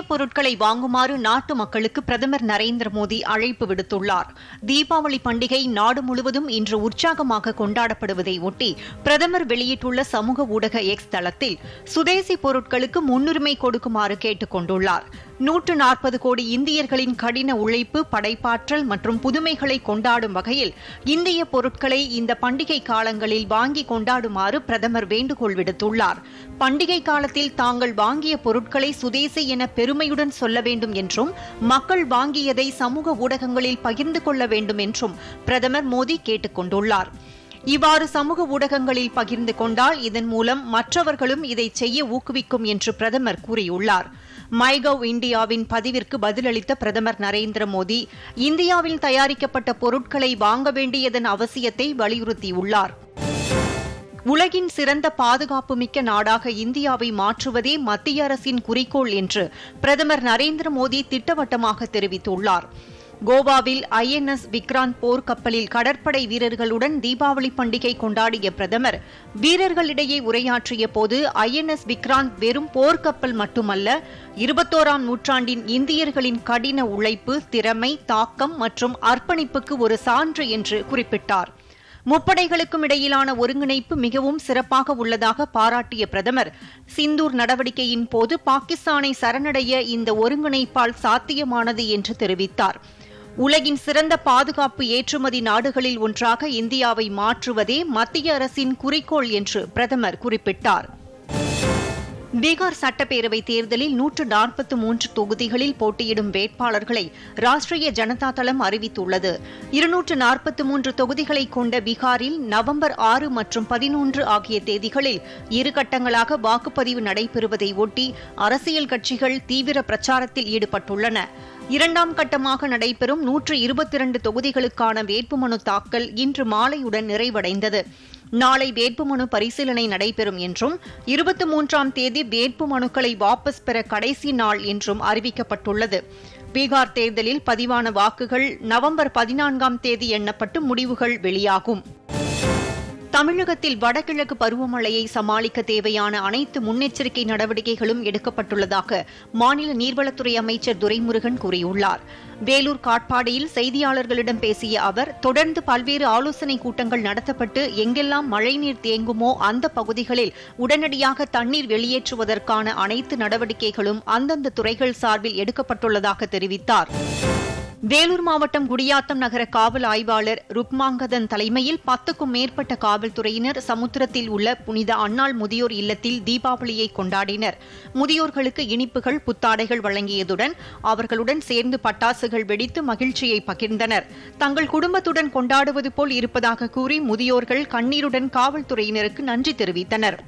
இந்திய பொருட்களை வாங்குமாறு நாட்டு மக்களுக்கு பிரதமர் நரேந்திர மோடி அழைப்பு விடுத்துள்ளார். தீபாவளி பண்டிகை நாடு முழுவதும் இன்று உற்சாகமாக கொண்டாடப்படுவதை ஒட்டி பிரதமர் வெளியிட்டுள்ள சமூக ஊடக எக்ஸ் தளத்தில் சுதேசி பொருட்களுக்கு முன்னுரிமை கொடுக்குமாறு கேட்டுக் கொண்டுள்ளார். நூற்று நாற்பது கோடி இந்தியர்களின் கடின உழைப்பு படைப்பாற்றல் மற்றும் புதுமைகளை கொண்டாடும் வகையில் இந்திய பொருட்களை இந்த பண்டிகை காலங்களில் வாங்கி கொண்டாடுமாறு பிரதமர் வேண்டுகோள் விடுத்துள்ளார். பண்டிகை காலத்தில் தாங்கள் வாங்கிய பொருட்களை சுதேசி என பெரு பெருமையுடன் சொல்ல வேண்டும் என்றும் மக்கள் வாங்கியதை சமூக ஊடகங்களில் பகிர்ந்து கொள்ள வேண்டும் என்றும் பிரதமர் மோடி கேட்டுக் கொண்டுள்ளார். இவ்வாறு சமூக ஊடகங்களில் பகிர்ந்து கொண்டால் இதன் மூலம் மற்றவர்களும் இதை செய்ய ஊக்குவிக்கும் என்று பிரதமர் கூறியுள்ளார். மைகவ் இந்தியாவின் பதிவிற்கு பதிலளித்த பிரதமர் நரேந்திர மோடி இந்தியாவில் தயாரிக்கப்பட்ட பொருட்களை வாங்க வேண்டியதன் அவசியத்தை வலியுறுத்தியுள்ளார். உலகின் சிறந்த பாதுகாப்பு மிக்க நாடாக இந்தியாவை மாற்றுவதே மத்திய அரசின் குறிக்கோள் என்று பிரதமர் நரேந்திர மோடி திட்டவட்டமாக தெரிவித்துள்ளார். கோவாவில் ஐஎன்எஸ் விக்ராந்த் போர்க்கப்பலில் கடற்படை வீரர்களுடன் தீபாவளி பண்டிகை கொண்டாடிய பிரதமர் வீரர்களிடையே உரையாற்றிய போது ஐஎன்எஸ் விக்ராந்த் வெறும் போர்க்கப்பல் மட்டுமல்ல இருபத்தோராம் நூற்றாண்டின் இந்தியர்களின் கடின உழைப்பு திறமை தாக்கம் மற்றும் அர்ப்பணிப்புக்கு ஒரு சான்று என்று குறிப்பிட்டார். முப்படைகளுக்கும் இடையிலான ஒருங்கிணைப்பு மிகவும் சிறப்பாக உள்ளதாக பாராட்டிய பிரதமர் சிந்தூர் நடவடிக்கையின் போது பாகிஸ்தானை சரணடைய இந்த ஒருங்கிணைப்பால் சாத்தியமானது என்று தெரிவித்தார். உலகின் சிறந்த பாதுகாப்பு ஏற்றுமதி நாடுகளில் ஒன்றாக இந்தியாவை மாற்றுவதே மத்திய அரசின் குறிக்கோள் என்று பிரதமர் குறிப்பிட்டார். பீகார் சட்டப்பேரவை தேர்தலில் நூற்று நாற்பத்து மூன்று தொகுதிகளில் போட்டியிடும் வேட்பாளர்களை ராஷ்டிரிய ஜனதா தளம் அறிவித்துள்ளது. இருநூற்று நாற்பத்து மூன்று தொகுதிகளை கொண்ட பீகாரில் நவம்பர் ஆறு மற்றும் பதினொன்று ஆகிய தேதிகளில் இரு கட்டங்களாக வாக்குப்பதிவு நடைபெறுவதை ஒட்டி அரசியல் கட்சிகள் தீவிர பிரச்சாரத்தில் ஈடுபட்டுள்ளன. இரண்டாம் கட்டமாக நடைபெறும் நூற்று இருபத்தி இரண்டு தொகுதிகளுக்கான வேட்புமனு தாக்கல் இன்று மாலையுடன் நிறைவடைந்தது. நாளை வேட்புமனு பரிசீலனை நடைபெறும் என்றும் இருபத்தி மூன்றாம் தேதி வேட்புமனுக்களை வாபஸ் பெற கடைசி நாள் என்றும் அறிவிக்கப்பட்டுள்ளது. பீகார் தேர்தலில் பதிவான வாக்குகள் நவம்பர் பதினான்காம் தேதி எண்ணப்பட்டு முடிவுகள் வெளியாகும். தமிழகத்தில் வடகிழக்கு பருவமழையை சமாளிக்க தேவையான அனைத்து முன்னெச்சரிக்கை நடவடிக்கைகளும் எடுக்கப்பட்டுள்ளதாக மாநில நீர்வளத்துறை அமைச்சர் துரைமுருகன் கூறியுள்ளார். வேலூர் காட்பாடியில் செய்தியாளர்களிடம் பேசிய அவர் தொடர்ந்து பல்வேறு ஆலோசனை கூட்டங்கள் நடத்தப்பட்டு எங்கெல்லாம் மழைநீர் தேங்குமோ அந்த பகுதிகளில் உடனடியாக தண்ணீர் வெளியேற்றுவதற்கான அனைத்து நடவடிக்கைகளும் அந்தந்த துறைகள் சார்பில் எடுக்கப்பட்டுள்ளதாக தெரிவித்தார். வேலூர் மாவட்டம் குடியாத்தம் நகர காவல் ஆய்வாளர் ருக்மாங்கதன் தலைமையில் பத்துக்கும் மேற்பட்ட காவல்துறையினர் சமுத்திரத்தில் உள்ள புனித அன்னாள் முதியோர் இல்லத்தில் தீபாவளியை கொண்டாடினர். முதியோர்களுக்கு இனிப்புகள் புத்தாடைகள் வழங்கியதுடன் அவர்களுடன் சேர்ந்து பட்டாசுகள் வெடித்து மகிழ்ச்சியை பகிர்ந்தனர். தங்கள் குடும்பத்துடன் கொண்டாடுவது போல் இருப்பதாக கூறி முதியோர்கள் கண்ணீருடன் காவல்துறையினருக்கு நன்றி தெரிவித்தனர்.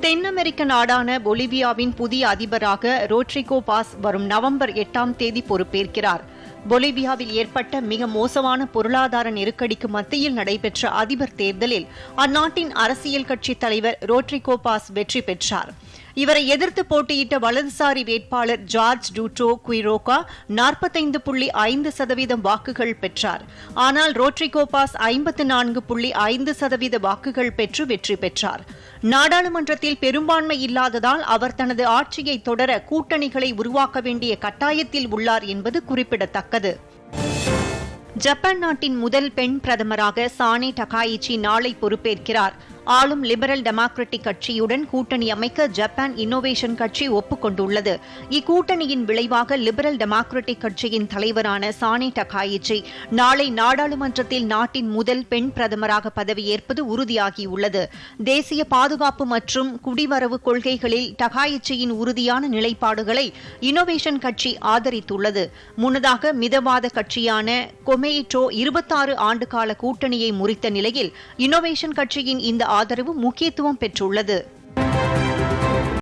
தென் அமெரிக்க நாடான பொலிவியாவின் புதிய அதிபராக ரோட்ரிகோ பாஸ் வரும் நவம்பர் எட்டாம் தேதி பொறுப்பேற்கிறார். பொலிவியாவில் ஏற்பட்ட மிக மோசமான பொருளாதார நெருக்கடிக்கு மத்தியில் நடைபெற்ற அதிபர் தேர்தலில் அந்நாட்டின் அரசியல் கட்சித் தலைவர் ரோட்ரிகோ பாஸ் வெற்றி பெற்றார். இவரை எதிர்த்து போட்டியிட்ட வலதுசாரி வேட்பாளர் ஜார்ஜ் டூட்ரோ குயிரோகா நாற்பத்தைந்து புள்ளி ஐந்து சதவீதம் வாக்குகள் பெற்றார். ஆனால் ரோட்ரிகோ பாஸ் ஐம்பத்து நான்கு புள்ளி ஐந்து சதவீத வாக்குகள் பெற்று வெற்றி பெற்றார். நாடாளுமன்றத்தில் பெரும்பான்மை இல்லாததால் அவர் தனது ஆட்சியை தொடர கூட்டணிகளை உருவாக்க வேண்டிய கட்டாயத்தில் உள்ளார் என்பது குறிப்பிடத்தக்கது. ஜப்பான் நாட்டின் முதல் பெண் பிரதமராக சானே டகாயிச்சி நாளை பொறுப்பேற்கிறார். ஆளும் லிபரல் டெமோக்ராட்டிக் கட்சியுடன் கூட்டணி அமைக்க ஜப்பான் இன்னோவேஷன் கட்சி ஒப்புக்கொண்டுள்ளது. இக்கூட்டணியின் விளைவாக லிபரல் டெமோக்ராட்டிக் கட்சியின் தலைவரான சானே டகாயிச்சி நாளை நாடாளுமன்றத்தில் நாட்டின் முதல் பெண் பிரதமராக பதவியேற்பது உறுதியாகியுள்ளது. தேசிய பாதுகாப்பு மற்றும் குடிவரவு கொள்கைகளில் டகாயிச்சியின் உறுதியான நிலைப்பாடுகளை இன்னோவேஷன் கட்சி ஆதரித்துள்ளது. முன்னதாக மிதவாத கட்சியான கொமேயிட்டோ இருபத்தாறு ஆண்டுகால கூட்டணியை முறித்த நிலையில் இன்னோவேஷன் கட்சியின் இந்த ஆதரவு முக்கியத்துவம் பெற்றுள்ளது.